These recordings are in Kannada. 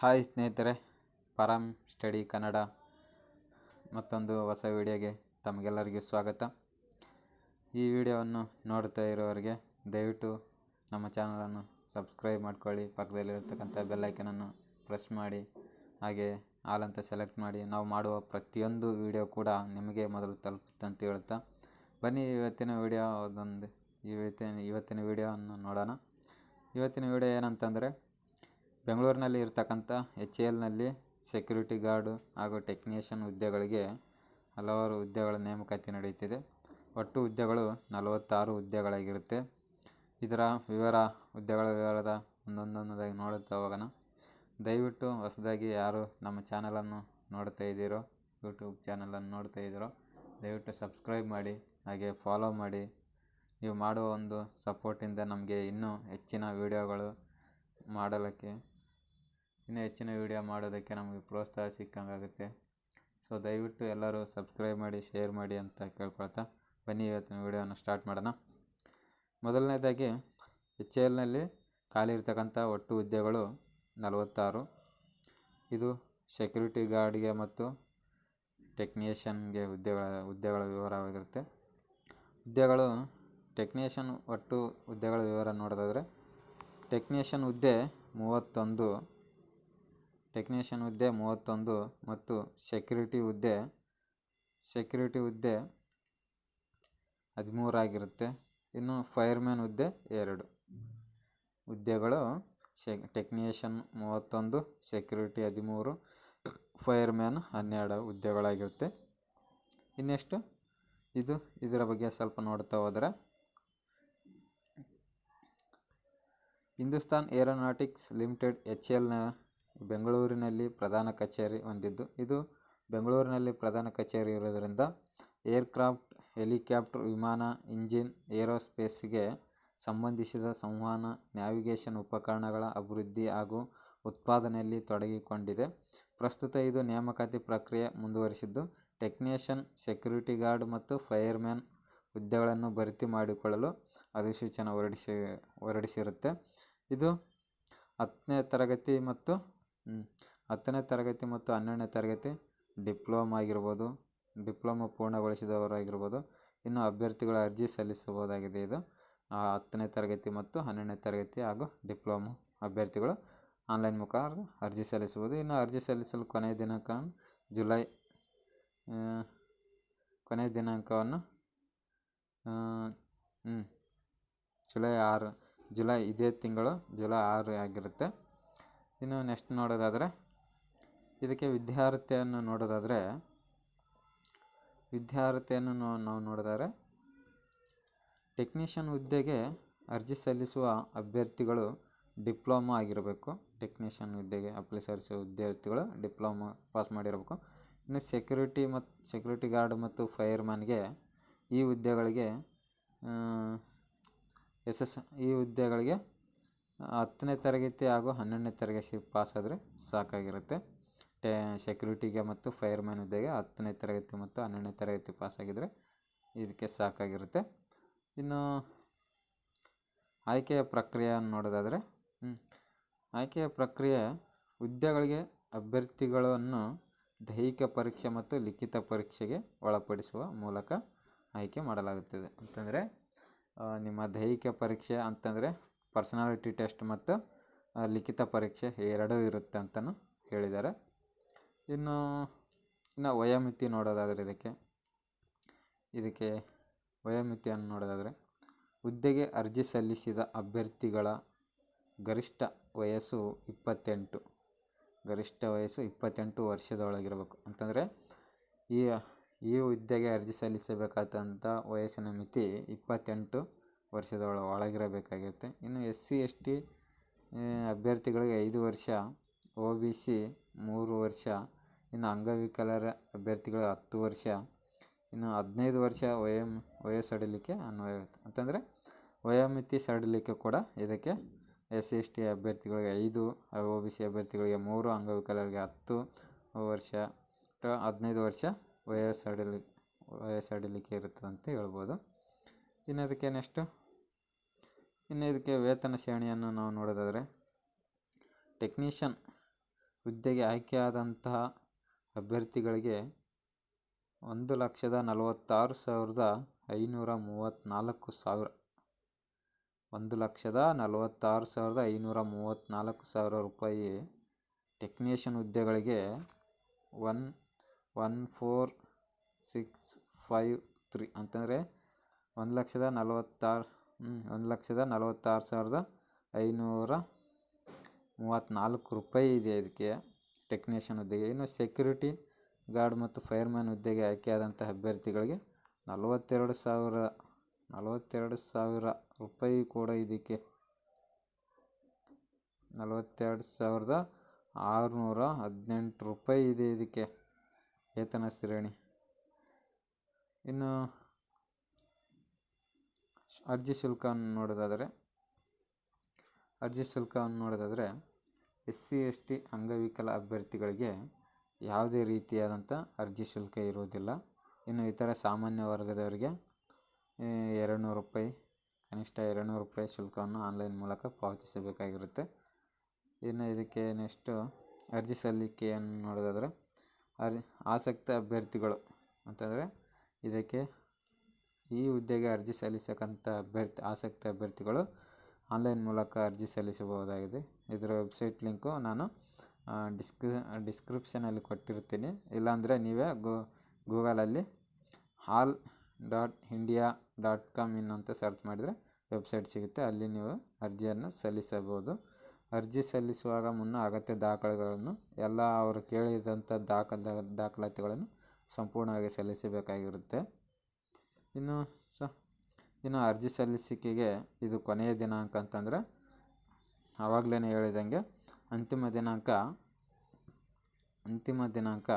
ಹಾಯ್ ಸ್ನೇಹಿತರೆ ಪರಮ್ ಸ್ಟಡಿ ಕನ್ನಡ ಮತ್ತೊಂದು ಹೊಸ ವಿಡಿಯೋಗೆ ತಮಗೆಲ್ಲರಿಗೂ ಸ್ವಾಗತ. ಈ ವಿಡಿಯೋವನ್ನು ನೋಡ್ತಾ ಇರೋರಿಗೆ ದಯವಿಟ್ಟು ನಮ್ಮ ಚಾನಲನ್ನು ಸಬ್ಸ್ಕ್ರೈಬ್ ಮಾಡ್ಕೊಳ್ಳಿ. ಪಕ್ಕದಲ್ಲಿರ್ತಕ್ಕಂಥ ಬೆಲ್ಲೈಕನನ್ನು ಪ್ರೆಸ್ ಮಾಡಿ, ಹಾಗೆ ಹಾಲಂತ ಸೆಲೆಕ್ಟ್ ಮಾಡಿ. ನಾವು ಮಾಡುವ ಪ್ರತಿಯೊಂದು ವಿಡಿಯೋ ಕೂಡ ನಿಮಗೆ ಮೊದಲು ತಲುಪುತ್ತೆ ಅಂತ ಹೇಳ್ತಾ ಬನ್ನಿ ಇವತ್ತಿನ ವಿಡಿಯೋ ಅದೊಂದು ಇವತ್ತಿನ ಇವತ್ತಿನ ವಿಡಿಯೋವನ್ನು ನೋಡೋಣ. ಇವತ್ತಿನ ವಿಡಿಯೋ ಏನಂತಂದರೆ ಬೆಂಗಳೂರಿನಲ್ಲಿ ಇರತಕ್ಕಂಥ ಎಚ್ ಎ ಎಲ್ನಲ್ಲಿ ಸೆಕ್ಯೂರಿಟಿ ಗಾರ್ಡು ಹಾಗೂ ಟೆಕ್ನಿಷಿಯನ್ ಹುದ್ದೆಗಳಿಗೆ ಹಲವಾರು ಹುದ್ದೆಗಳ ನೇಮಕಾತಿ ನಡೆಯುತ್ತಿದೆ. ಒಟ್ಟು ಹುದ್ದೆಗಳು ನಲವತ್ತಾರು ಹುದ್ದೆಗಳಾಗಿರುತ್ತೆ. ಇದರ ವಿವರ, ಹುದ್ದೆಗಳ ವಿವರದ ಒಂದೊಂದೊಂದಾಗಿ ನೋಡುತ್ತಾ ಹೋಗೋಣ. ದಯವಿಟ್ಟು ಹೊಸದಾಗಿ ಯಾರು ನಮ್ಮ ಚಾನಲನ್ನು ನೋಡ್ತಾ ಇದ್ದೀರೋ, ಯೂಟ್ಯೂಬ್ ಚಾನಲನ್ನು ನೋಡ್ತಾ ಇದ್ದೀರೋ, ದಯವಿಟ್ಟು ಸಬ್ಸ್ಕ್ರೈಬ್ ಮಾಡಿ, ಹಾಗೆ ಫಾಲೋ ಮಾಡಿ. ನೀವು ಮಾಡುವ ಒಂದು ಸಪೋರ್ಟಿಂದ ನಮಗೆ ಇನ್ನೂ ಹೆಚ್ಚಿನ ವೀಡಿಯೋಗಳು ಮಾಡಲಿಕ್ಕೆ ಇನ್ನೂ ಹೆಚ್ಚಿನ ವೀಡಿಯೋ ಮಾಡೋದಕ್ಕೆ ನಮಗೆ ಪ್ರೋತ್ಸಾಹ ಸಿಕ್ಕಂಗಾಗುತ್ತೆ. ಸೊ ದಯವಿಟ್ಟು ಎಲ್ಲರೂ ಸಬ್ಸ್ಕ್ರೈಬ್ ಮಾಡಿ ಶೇರ್ ಮಾಡಿ ಅಂತ ಕೇಳ್ಕೊಳ್ತಾ ಬನ್ನಿ. ಇವತ್ತಿನ ವೀಡಿಯೋನ ಸ್ಟಾರ್ಟ್ ಮಾಡೋಣ. ಮೊದಲನೇದಾಗಿ ಎಚ್ ಎಲ್ನಲ್ಲಿ ಖಾಲಿ ಇರ್ತಕ್ಕಂಥ ಒಟ್ಟು ಹುದ್ದೆಗಳು ನಲವತ್ತಾರು. ಇದು ಸೆಕ್ಯೂರಿಟಿ ಗಾರ್ಡ್ಗೆ ಮತ್ತು ಟೆಕ್ನಿಷಿಯನ್ಗೆ ಹುದ್ದೆಗಳ ಹುದ್ದೆಗಳ ವಿವರವಾಗಿರುತ್ತೆ. ಹುದ್ದೆಗಳು ಟೆಕ್ನಿಷಿಯನ್ ಒಟ್ಟು ಹುದ್ದೆಗಳ ವಿವರ ನೋಡೋದಾದರೆ ಟೆಕ್ನಿಷಿಯನ್ ಹುದ್ದೆ ಮೂವತ್ತೊಂದು. ಟೆಕ್ನಿಷಿಯನ್ ಹುದ್ದೆ ಮೂವತ್ತೊಂದು ಮತ್ತು ಸೆಕ್ಯೂರಿಟಿ ಹುದ್ದೆ ಸೆಕ್ಯೂರಿಟಿ ಹುದ್ದೆ ಹದಿಮೂರಾಗಿರುತ್ತೆ ಇನ್ನು ಫೈರ್ಮ್ಯಾನ್ ಹುದ್ದೆ ಎರಡು. ಹುದ್ದೆಗಳು ಶೆ ಟೆಕ್ನಿಷಿಯನ್ ಮೂವತ್ತೊಂದು, ಸೆಕ್ಯೂರಿಟಿ ಹದಿಮೂರು, ಫೈರ್ಮ್ಯಾನ್ ಹನ್ನೆರಡು ಹುದ್ದೆಗಳಾಗಿರುತ್ತೆ. ಇನ್ನೆಷ್ಟು? ಇದು ಇದರ ಬಗ್ಗೆ ಸ್ವಲ್ಪ ನೋಡ್ತಾ ಹೋದರೆ. ಹಿಂದೂಸ್ತಾನ್ ಏರೋನಾಟಿಕ್ಸ್ ಲಿಮಿಟೆಡ್ ಎಚ್ ಎಲ್ನ ಬೆಂಗಳೂರಿನಲ್ಲಿ ಪ್ರಧಾನ ಕಚೇರಿ ಹೊಂದಿದ್ದು, ಇದು ಬೆಂಗಳೂರಿನಲ್ಲಿ ಪ್ರಧಾನ ಕಚೇರಿ ಇರೋದರಿಂದ ಏರ್ಕ್ರಾಫ್ಟ್, ಹೆಲಿಕಾಪ್ಟರ್, ವಿಮಾನ, ಇಂಜಿನ್, ಏರೋಸ್ಪೇಸ್ಗೆ ಸಂಬಂಧಿಸಿದ ಸಂವಹನ, ನ್ಯಾವಿಗೇಷನ್ ಉಪಕರಣಗಳ ಅಭಿವೃದ್ಧಿ ಹಾಗೂ ಉತ್ಪಾದನೆಯಲ್ಲಿ ತೊಡಗಿಕೊಂಡಿದೆ. ಪ್ರಸ್ತುತ ಇದು ನೇಮಕಾತಿ ಪ್ರಕ್ರಿಯೆ ಮುಂದುವರಿಸಿದ್ದು, ಟೆಕ್ನಿಷಿಯನ್, ಸೆಕ್ಯೂರಿಟಿ ಗಾರ್ಡ್ ಮತ್ತು ಫೈರ್ಮ್ಯಾನ್ ಹುದ್ದೆಗಳನ್ನು ಭರ್ತಿ ಮಾಡಿಕೊಳ್ಳಲು ಅಧಿಸೂಚನೆ ಹೊರಡಿಸಿ, ಹೊರಡಿಸಿರುತ್ತೆ. ಇದು ಹತ್ತನೇ ತರಗತಿ ಮತ್ತು ಹತ್ತನೇ ತರಗತಿ ಮತ್ತು ಹನ್ನೆರಡನೇ ತರಗತಿ ಡಿಪ್ಲೊಮಾ ಆಗಿರ್ಬೋದು ಡಿಪ್ಲೊಮಾ ಪೂರ್ಣಗೊಳಿಸಿದವರಾಗಿರ್ಬೋದು. ಇನ್ನು ಅಭ್ಯರ್ಥಿಗಳ ಅರ್ಜಿ ಸಲ್ಲಿಸಬಹುದಾಗಿದೆ ಇದು. ಹತ್ತನೇ ತರಗತಿ ಮತ್ತು ಹನ್ನೆರಡನೇ ತರಗತಿ ಹಾಗೂ ಡಿಪ್ಲೊಮಾ ಅಭ್ಯರ್ಥಿಗಳು ಆನ್ಲೈನ್ ಮುಖಾಂತರ ಅರ್ಜಿ ಸಲ್ಲಿಸಬಹುದು. ಇನ್ನು ಅರ್ಜಿ ಸಲ್ಲಿಸಲು ಕೊನೆಯ ದಿನಾಂಕ ಜುಲೈ ಕೊನೆಯ ದಿನಾಂಕವನ್ನು ಜುಲೈ ಆರು, ಜುಲೈ ಇದೇ ತಿಂಗಳು ಜುಲೈ ಆರು ಆಗಿರುತ್ತೆ. ಇನ್ನು ನೆಕ್ಸ್ಟ್ ನೋಡೋದಾದರೆ, ಇದಕ್ಕೆ ವಿದ್ಯಾರ್ಹತೆಯನ್ನು ನೋಡೋದಾದರೆ, ವಿದ್ಯಾರ್ಹತೆಯನ್ನು ನಾವು ನೋಡಿದರೆ ಟೆಕ್ನಿಷಿಯನ್ ಹುದ್ದೆಗೆ ಅರ್ಜಿ ಸಲ್ಲಿಸುವ ಅಭ್ಯರ್ಥಿಗಳು ಡಿಪ್ಲೊಮಾ ಆಗಿರಬೇಕು. ಟೆಕ್ನಿಷಿಯನ್ ಹುದ್ದೆಗೆ ಅಪ್ಲೈ ಸಲ್ಲಿಸುವ ವಿದ್ಯಾರ್ಥಿಗಳು ಡಿಪ್ಲೊಮಾ ಪಾಸ್ ಮಾಡಿರಬೇಕು. ಇನ್ನು ಸೆಕ್ಯೂರಿಟಿ ಮತ್ತು ಸೆಕ್ಯೂರಿಟಿ ಗಾರ್ಡ್ ಮತ್ತು ಫೈರ್ಮ್ಯಾನ್ಗೆ ಈ ಹುದ್ದೆಗಳಿಗೆ ಎಸ್ ಎಸ್, ಈ ಹುದ್ದೆಗಳಿಗೆ ಹತ್ತನೇ ತರಗತಿ ಹಾಗೂ ಹನ್ನೊಂದನೇ ತರಗತಿ ಪಾಸಾದರೆ ಸಾಕಾಗಿರುತ್ತೆ. ಟೇ ಸೆಕ್ಯೂರಿಟಿಗೆ ಮತ್ತು ಫೈರ್ಮ್ಯಾನ್ ಹುದ್ದೆಗೆ ಹತ್ತನೇ ತರಗತಿ ಮತ್ತು ಹನ್ನೆರಡನೇ ತರಗತಿ ಪಾಸಾಗಿದ್ದರೆ ಇದಕ್ಕೆ ಸಾಕಾಗಿರುತ್ತೆ. ಇನ್ನು ಆಯ್ಕೆಯ ಪ್ರಕ್ರಿಯೆಯನ್ನು ನೋಡೋದಾದರೆ ಆಯ್ಕೆಯ ಪ್ರಕ್ರಿಯೆ ಹುದ್ದೆಗಳಿಗೆ ಅಭ್ಯರ್ಥಿಗಳನ್ನು ದೈಹಿಕ ಪರೀಕ್ಷೆ ಮತ್ತು ಲಿಖಿತ ಪರೀಕ್ಷೆಗೆ ಒಳಪಡಿಸುವ ಮೂಲಕ ಆಯ್ಕೆ ಮಾಡಲಾಗುತ್ತದೆ. ಅಂತಂದರೆ ನಿಮ್ಮ ದೈಹಿಕ ಪರೀಕ್ಷೆ ಅಂತಂದರೆ ಪರ್ಸನಾಲಿಟಿ ಟೆಸ್ಟ್ ಮತ್ತು ಲಿಖಿತ ಪರೀಕ್ಷೆ ಎರಡೂ ಇರುತ್ತೆ ಅಂತಲೂ ಹೇಳಿದ್ದಾರೆ. ಇನ್ನು ಇನ್ನು ವಯೋಮಿತಿ ನೋಡೋದಾದರೆ ಇದಕ್ಕೆ ಇದಕ್ಕೆ ವಯೋಮಿತಿಯನ್ನು ನೋಡೋದಾದರೆ, ಹುದ್ದೆಗೆ ಅರ್ಜಿ ಸಲ್ಲಿಸಿದ ಅಭ್ಯರ್ಥಿಗಳ ಗರಿಷ್ಠ ವಯಸ್ಸು ಇಪ್ಪತ್ತೆಂಟು, ಗರಿಷ್ಠ ವಯಸ್ಸು ಇಪ್ಪತ್ತೆಂಟು ವರ್ಷದೊಳಗಿರಬೇಕು. ಅಂತಂದರೆ, ಈ ಈ ಹುದ್ದೆಗೆ ಅರ್ಜಿ ಸಲ್ಲಿಸಬೇಕಾದಂಥ ವಯಸ್ಸಿನ ಮಿತಿ ಇಪ್ಪತ್ತೆಂಟು ವರ್ಷದೊಳ ಒಳಗಿರಬೇಕಾಗಿರುತ್ತೆ. ಇನ್ನು ಎಸ್ ಸಿ, ಎಸ್ ಟಿ ಅಭ್ಯರ್ಥಿಗಳಿಗೆ ಐದು ವರ್ಷ ಒ ಬಿ, ಸಿ ಮೂರು ವರ್ಷ, ಇನ್ನು ಅಂಗವಿಕಲರ ಅಭ್ಯರ್ಥಿಗಳು ಹತ್ತು ವರ್ಷ, ಇನ್ನು ಹದಿನೈದು ವರ್ಷ ವಯಮ್ ವಯಸ್ಸಡಲಿಕ್ಕೆ ಅನ್ವಯ ಅಂತಂದರೆ ವಯೋಮಿತಿ ಸಡಿಲಿಕೆ ಕೂಡ ಇದಕ್ಕೆ ಎಸ್ ಸಿ, ಎಸ್ ಟಿ ಅಭ್ಯರ್ಥಿಗಳಿಗೆ ಐದು ಒ ಬಿ, ಸಿ ಅಭ್ಯರ್ಥಿಗಳಿಗೆ ಮೂರು, ಅಂಗವಿಕಲರಿಗೆ ಹತ್ತು ವರ್ಷ ಹದಿನೈದು ವರ್ಷ ವಯೋಸಡಿಲಿ ವಯೋಸಡಿಲಿಕೆ ಇರುತ್ತದೆ ಅಂತ ಹೇಳ್ಬೋದು. ಇನ್ನು ಅದಕ್ಕೆ ನೆಕ್ಸ್ಟು ಇನ್ನು ಇದಕ್ಕೆ ವೇತನ ಶ್ರೇಣಿಯನ್ನು ನಾವು ನೋಡೋದಾದರೆ ಟೆಕ್ನಿಷಿಯನ್ ಹುದ್ದೆಗೆ ಆಯ್ಕೆಯಾದಂತಹ ಅಭ್ಯರ್ಥಿಗಳಿಗೆ ಒಂದು ಲಕ್ಷದ ನಲವತ್ತಾರು ಸಾವಿರದ ಐನೂರ ಮೂವತ್ತ್ನಾಲ್ಕು ಸಾವಿರ. ಒಂದು ಲಕ್ಷದ ನಲವತ್ತಾರು ಸಾವಿರದ ಐನೂರ ಮೂವತ್ತ್ನಾಲ್ಕು ಸಾವಿರ ರೂಪಾಯಿ ಟೆಕ್ನಿಷಿಯನ್ ಹುದ್ದೆಗಳಿಗೆ one one four, six, five, three ಅಂತಂದರೆ ಒಂದು ಲಕ್ಷದ ನಲವತ್ತಾರು ಒಂದು ಲಕ್ಷದ ನಲವತ್ತಾರು ಸಾವಿರದ ಐನೂರ ಮೂವತ್ತ್ನಾಲ್ಕು ರೂಪಾಯಿ ಇದೆ ಇದಕ್ಕೆ. ಟೆಕ್ನಿಷಿಯನ್ ಹುದ್ದೆಗೆ ಇನ್ನು ಸೆಕ್ಯೂರಿಟಿ ಗಾರ್ಡ್ ಮತ್ತು ಫೈರ್ಮ್ಯಾನ್ ಹುದ್ದೆಗೆ ಆಯ್ಕೆಯಾದಂಥ ಅಭ್ಯರ್ಥಿಗಳಿಗೆ ನಲವತ್ತೆರಡು ಸಾವಿರ ನಲವತ್ತೆರಡು ಸಾವಿರ ರೂಪಾಯಿ ಕೂಡ ಇದಕ್ಕೆ. ನಲವತ್ತೆರಡು ಸಾವಿರದ ಆರುನೂರ ಹದಿನೆಂಟು ರೂಪಾಯಿ ಇದೆ ಇದಕ್ಕೆ. ವೇತನ ಶ್ರೇಣಿ. ಇನ್ನು ಅರ್ಜಿ ಶುಲ್ಕವನ್ನು ನೋಡೋದಾದರೆ, ಅರ್ಜಿ ಶುಲ್ಕವನ್ನು ನೋಡೋದಾದರೆ ಎಸ್ ಸಿ ಎಸ್ ಟಿ ಅಂಗವಿಕಲ ಅಭ್ಯರ್ಥಿಗಳಿಗೆ ಯಾವುದೇ ರೀತಿಯಾದಂಥ ಅರ್ಜಿ ಶುಲ್ಕ ಇರುವುದಿಲ್ಲ. ಇನ್ನು ಇತರ ಸಾಮಾನ್ಯ ವರ್ಗದವರಿಗೆ ಎರಡು ನೂರು ರೂಪಾಯಿ, ಕನಿಷ್ಠ ಎರಡು ನೂರು ರೂಪಾಯಿ ಶುಲ್ಕವನ್ನು ಆನ್ಲೈನ್ ಮೂಲಕ ಪಾವತಿಸಬೇಕಾಗಿರುತ್ತೆ. ಇನ್ನು ಇದಕ್ಕೆ ನೆಕ್ಸ್ಟು ಅರ್ಜಿ ಸಲ್ಲಿಕೆಯನ್ನು ನೋಡೋದಾದರೆ ಅರ್ ಆಸಕ್ತ ಅಭ್ಯರ್ಥಿಗಳು ಅಂತಂದರೆ ಇದಕ್ಕೆ ಈ ಹುದ್ದೆಗೆ ಅರ್ಜಿ ಸಲ್ಲಿಸಕ್ಕಂಥ ಅಭ್ಯರ್ಥಿ, ಆಸಕ್ತ ಅಭ್ಯರ್ಥಿಗಳು ಆನ್ಲೈನ್ ಮೂಲಕ ಅರ್ಜಿ ಸಲ್ಲಿಸಬಹುದಾಗಿದೆ. ಇದರ ವೆಬ್ಸೈಟ್ ಲಿಂಕು ನಾನು ಡಿಸ್ಕ್ರಿ ಡಿಸ್ಕ್ರಿಪ್ಷನಲ್ಲಿ ಕೊಟ್ಟಿರ್ತೀನಿ ಇಲ್ಲಾಂದರೆ ನೀವೇ ಗೂ, ಗೂಗಲಲ್ಲಿ HAL dot India dot com in ಅಂತ ಸರ್ಚ್ ಮಾಡಿದರೆ ವೆಬ್ಸೈಟ್ ಸಿಗುತ್ತೆ. ಅಲ್ಲಿ ನೀವು ಅರ್ಜಿಯನ್ನು ಸಲ್ಲಿಸಬಹುದು. ಅರ್ಜಿ ಸಲ್ಲಿಸುವಾಗ ಮುನ್ನ ಅಗತ್ಯ ದಾಖಲೆಗಳನ್ನು, ಎಲ್ಲ ಅವರು ಕೇಳಿದಂಥ ದಾಖಲ, ದಾಖಲಾತಿಗಳನ್ನು ಸಂಪೂರ್ಣವಾಗಿ ಸಲ್ಲಿಸಬೇಕಾಗಿರುತ್ತೆ. ಇನ್ನು ಸ, ಇನ್ನು ಅರ್ಜಿ ಸಲ್ಲಿಸಿಕೆಗೆ ಇದು ಕೊನೆಯ ದಿನಾಂಕ ಅಂತಂದರೆ ಆವಾಗಲೇ ಹೇಳಿದಂಗೆ ಅಂತಿಮ ದಿನಾಂಕ ಅಂತಿಮ ದಿನಾಂಕ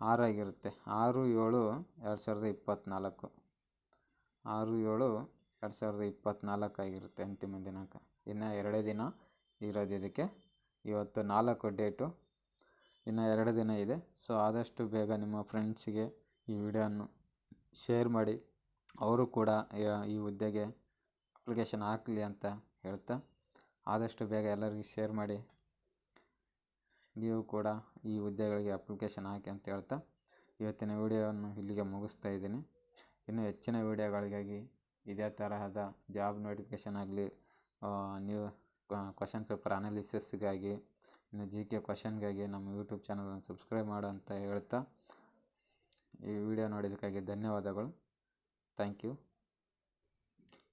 ಆರಾಗಿರುತ್ತೆ ಆರು ಏಳು ಎರಡು ಸಾವಿರದ ಇಪ್ಪತ್ತ್ನಾಲ್ಕು ಆರು ಏಳು ಎರಡು ಸಾವಿರದ ಇಪ್ಪತ್ತ್ನಾಲ್ಕು ಆಗಿರುತ್ತೆ ಅಂತಿಮ ದಿನಾಂಕ. ಇನ್ನು ಎರಡೇ ದಿನ ಇರೋದು ಇದಕ್ಕೆ. ಇವತ್ತು ನಾಲ್ಕು ಡೇಟು ಇನ್ನು ಎರಡು ದಿನ ಇದೆ. ಸೊ ಆದಷ್ಟು ಬೇಗ ನಿಮ್ಮ ಫ್ರೆಂಡ್ಸಿಗೆ ಈ ವಿಡಿಯೋವನ್ನು ಶೇರ್ ಮಾಡಿ. ಅವರು ಕೂಡ ಈ ಹುದ್ದೆಗೆ ಅಪ್ಲಿಕೇಶನ್ ಹಾಕಲಿ ಅಂತ ಹೇಳ್ತಾ, ಆದಷ್ಟು ಬೇಗ ಎಲ್ಲರಿಗೂ ಶೇರ್ ಮಾಡಿ. ನೀವು ಕೂಡ ಈ ಹುದ್ದೆಗಳಿಗೆ ಅಪ್ಲಿಕೇಶನ್ ಹಾಕಿ ಅಂತ ಹೇಳ್ತಾ, ಇವತ್ತಿನ ವಿಡಿಯೋವನ್ನು ಇಲ್ಲಿಗೆ ಮುಗಿಸ್ತಾ ಇದ್ದೀನಿ. ಇನ್ನು ಹೆಚ್ಚಿನ ವಿಡಿಯೋಗಳಿಗಾಗಿ ಇದೇ ತರಹದ ಜಾಬ್ ನೋಟಿಫಿಕೇಶನ್ ಆಗಲಿ ನೀವು ಕ್ವಶನ್ ಪೇಪರ್ ಅನಾಲಿಸಿಸ್ಗಾಗಿ ಇನ್ನು ಜಿ ಕೆ ಕ್ವಶನ್ಗಾಗಿ ನಮ್ಮ ಯೂಟ್ಯೂಬ್ ಚಾನಲನ್ನು ಸಬ್ಸ್ಕ್ರೈಬ್ ಮಾಡು ಅಂತ ಹೇಳ್ತಾ ಈ ವಿಡಿಯೋ ನೋಡಿದ್ದಕ್ಕಾಗಿ ಧನ್ಯವಾದಗಳು. Thank you.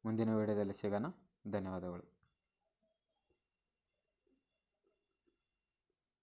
ಮುಂದಿನ ವಿಡಿಯೋದಲ್ಲಿ ಸಿಗೋಣ. ಧನ್ಯವಾದಗಳು.